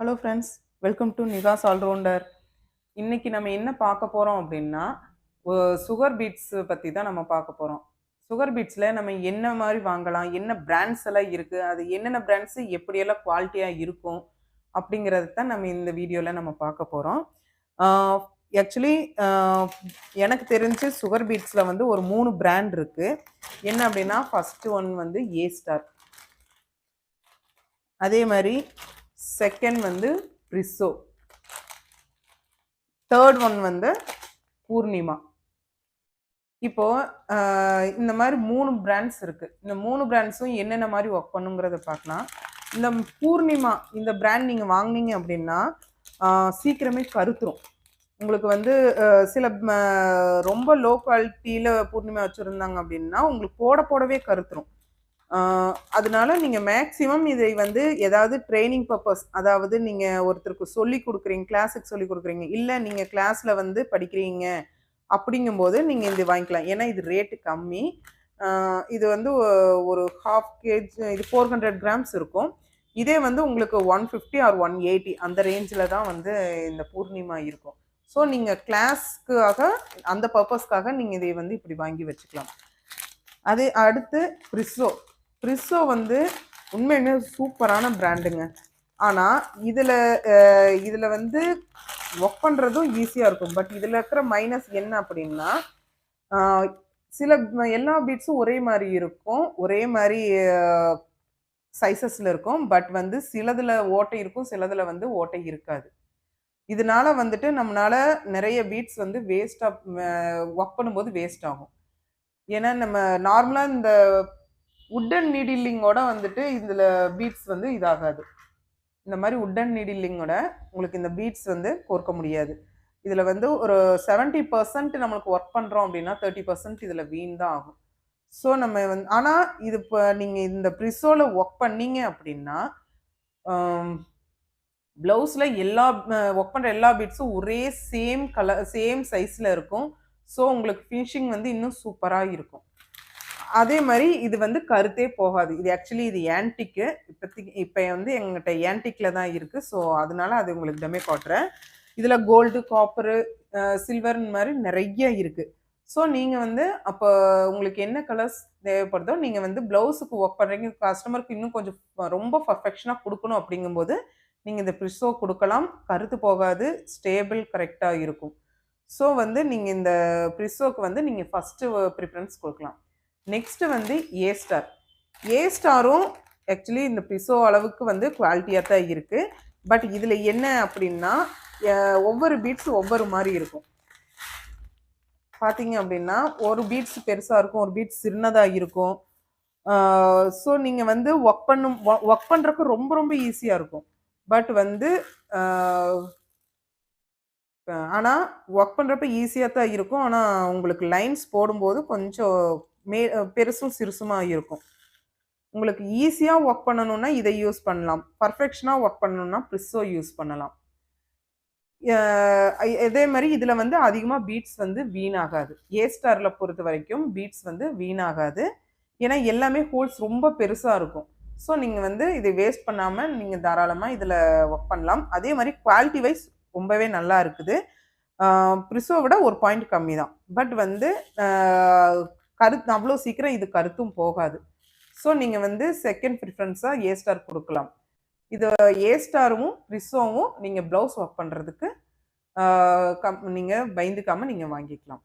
Hello friends welcome to Nikas all rounder இன்றைக்கி நம்ம என்ன பார்க்க போகிறோம் அப்படின்னா சுகர் பீட்ஸ் பற்றி தான் நம்ம பார்க்க போகிறோம் சுகர் பீட்ஸில் நம்ம என்ன மாதிரி வாங்கலாம் என்ன பிராண்ட்ஸ் எல்லாம் இருக்குது அது என்னென்ன பிராண்ட்ஸு எப்படியெல்லாம் குவாலிட்டியாக இருக்கும் அப்படிங்கிறது தான் நம்ம இந்த வீடியோவில் நம்ம பார்க்க போகிறோம் ஆக்சுவலி எனக்கு தெரிஞ்சு சுகர் பீட்ஸில் வந்து ஒரு மூணு பிராண்ட் இருக்குது என்ன அப்படின்னா ஃபஸ்ட்டு ஒன் வந்து ஏ ஸ்டார் அதே மாதிரி செகண்ட் வந்து ரிசோ தேர்ட் ஒன் வந்து பூர்ணிமா இப்போ இந்த மாதிரி மூணு பிராண்ட்ஸ் இருக்கு. இந்த மூணு பிராண்ட்ஸும் என்னென்ன மாதிரி ஒர்க் பண்ணுங்கிறத பார்க்கலாம். இந்த பூர்ணிமா இந்த பிராண்ட் நீங்கள் வாங்குனீங்க அப்படின்னா சீக்கிரமே கருத்துரும். உங்களுக்கு வந்து சில ரொம்ப லோ குவாலிட்டியில் பூர்ணிமா வச்சுருந்தாங்க அப்படின்னா உங்களுக்கு போட போடவே கருத்துரும். அதனால நீங்கள் மேக்ஸிமம் இதை வந்து ஏதாவது ட்ரைனிங் பர்பஸ் அதாவது நீங்கள் ஒருத்தருக்கு சொல்லி கொடுக்குறீங்க கிளாஸுக்கு சொல்லி கொடுக்குறீங்க இல்லை நீங்கள் கிளாஸில் வந்து படிக்கிறீங்க அப்படிங்கும்போது நீங்கள் இது வாங்கிக்கலாம். ஏன்னா இது ரேட்டு கம்மி. இது வந்து ஒரு ஹாஃப் கேஜ் இது ஃபோர் ஹண்ட்ரட் கிராம்ஸ் இருக்கும். இதே வந்து உங்களுக்கு one fifty or one eighty அந்த ரேஞ்சில் தான் வந்து இந்த பூர்ணிமா இருக்கும். ஸோ நீங்கள் கிளாஸ்க்காக அந்த பர்பஸ்க்காக நீங்கள் இதை வந்து இப்படி வாங்கி வச்சுக்கலாம். அது அடுத்து ப்ரிஸோ ப்ரிஸோ வந்து உண்மையுமே சூப்பரான பிராண்டுங்க. ஆனால் இதில் இதில் வந்து ஒர்க் பண்ணுறதும் ஈஸியாக இருக்கும். பட் இதில் இருக்கிற மைனஸ் என்ன அப்படின்னா சில எல்லா பீட்ஸும் ஒரே மாதிரி இருக்கும். ஒரே மாதிரி சைஸஸில் இருக்கும். பட் வந்து சிலதில் ஓட்டை இருக்கும் சிலதில் வந்து ஓட்டை இருக்காது. இதனால வந்துட்டு நம்மளால் நிறைய பீட்ஸ் வந்து வேஸ்டாக ஒர்க் பண்ணும்போது வேஸ்ட் ஆகும். ஏன்னா நம்ம நார்மலாக இந்த உட்டன் நீடில்லிங்கோட வந்துட்டு இதில் பீட்ஸ் வந்து இதாகாது. இந்த மாதிரி உட்டன் நீடில்லிங்கோட உங்களுக்கு இந்த பீட்ஸ் வந்து கோர்க்க முடியாது. இதில் வந்து ஒரு 70% பர்சன்ட் நம்மளுக்கு ஒர்க் பண்ணுறோம் அப்படின்னா தேர்ட்டி பர்சன்ட் இதில் வீண் தான் ஆகும். ஸோ நம்ம வந்து ஆனால் இது இப்போ நீங்கள் இந்த ப்ரிஸோவில் ஒர்க் பண்ணீங்க அப்படின்னா ப்ளவுஸில் எல்லா ஒர்க் பண்ணுற எல்லா பீட்ஸும் ஒரே சேம் கலர் சேம் சைஸில் இருக்கும். ஸோ உங்களுக்கு ஃபினிஷிங் வந்து இன்னும் சூப்பராக இருக்கும். அதே மாதிரி இது வந்து கருத்தே போகாது. இது ஆக்சுவலி இது ஆன்டிக்கு இப்போதைக்கு இப்போ வந்து எங்கிட்ட ஏன்டிக்கில் தான் இருக்குது ஸோ அதனால அது உங்களுக்கு டெமே காட்டுறேன். இதில் கோல்டு காப்பரு சில்வர் மாதிரி நிறைய இருக்குது ஸோ நீங்கள் வந்து அப்போ உங்களுக்கு என்ன கலர்ஸ் தேவைப்படுதோ நீங்கள் வந்து ப்ளவுஸுக்கு ஒர்க் பண்ணுறீங்க கஸ்டமருக்கு இன்னும் கொஞ்சம் ரொம்ப பர்ஃபெக்ஷனாக கொடுக்கணும் அப்படிங்கும்போது நீங்கள் இந்த ப்ரிஸோ கொடுக்கலாம். கருத்து போகாது. ஸ்டேபிள் கரெக்டாக இருக்கும். ஸோ வந்து நீங்கள் இந்த ப்ரிஸோக்கு வந்து நீங்கள் ஃபஸ்ட்டு ப்ரிஃபரன்ஸ் கொடுக்கலாம். நெக்ஸ்ட்டு வந்து ஏ ஸ்டார் ஏ ஸ்டாரும் ஆக்சுவலி இந்த பிசோ அளவுக்கு வந்து குவாலிட்டியாக தான் இருக்குது பட் இதில் என்ன அப்படின்னா ஒவ்வொரு பீட்ஸும் ஒவ்வொரு மாதிரி இருக்கும். பார்த்தீங்க அப்படின்னா ஒரு பீட்ஸ் பெருசாக இருக்கும் ஒரு பீட்ஸ் சின்னதாக இருக்கும். ஸோ நீங்கள் வந்து ஒர்க் பண்ணும் ஒர்க் பண்ணுறக்கு ரொம்ப ரொம்ப ஈஸியாக இருக்கும். பட் வந்து ஆனால் ஒர்க் பண்ணுறப்ப ஈஸியாக தான் இருக்கும். ஆனால் உங்களுக்கு லைன்ஸ் போடும்போது கொஞ்சம் மே பெருசும் சிறுசுமாக இருக்கும். உங்களுக்கு ஈஸியாக ஒர்க் பண்ணணும்னா இதை யூஸ் பண்ணலாம். பர்ஃபெக்ஷனாக ஒர்க் பண்ணணும்னா ப்ரிஸோ யூஸ் பண்ணலாம். இதே மாதிரி இதில் வந்து அதிகமாக பீட்ஸ் வந்து வீணாகாது. ஏ ஸ்டாரில் பொறுத்த வரைக்கும் பீட்ஸ் வந்து வீணாகாது. ஏன்னா எல்லாமே ஹோல்ஸ் ரொம்ப பெருசாக இருக்கும். ஸோ நீங்கள் வந்து இதை வேஸ்ட் பண்ணாமல் நீங்கள் தாராளமாக இதில் ஒர்க் பண்ணலாம். அதே மாதிரி குவாலிட்டி வைஸ் ரொம்பவே நல்லா இருக்குது. ப்ரிஸோ விட ஒரு பாயிண்ட் கம்மி தான் பட் வந்து கருத்து அவ்வளோ சீக்கிரம் இது கருத்தும் போகாது. ஸோ நீங்கள் வந்து செகண்ட் ப்ரிஃபரன்ஸாக ஏ ஸ்டார் கொடுக்கலாம். இது ஏ ஸ்டாரும் ரிசோவும் நீங்கள் ப்ளவுஸ் ஒர்க் பண்ணுறதுக்கு கம் நீங்கள் பயந்துக்காமல் நீங்கள் வாங்கிக்கலாம்.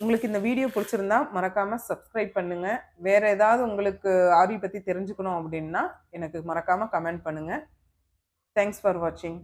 உங்களுக்கு இந்த வீடியோ பிடிச்சிருந்தா மறக்காமல் சப்ஸ்கிரைப் பண்ணுங்கள் வேறு ஏதாவது உங்களுக்கு ஆர்வி பற்றி தெரிஞ்சுக்கணும் அப்படின்னா எனக்கு மறக்காமல் கமெண்ட் பண்ணுங்கள் தேங்க்ஸ் ஃபார் வாட்சிங்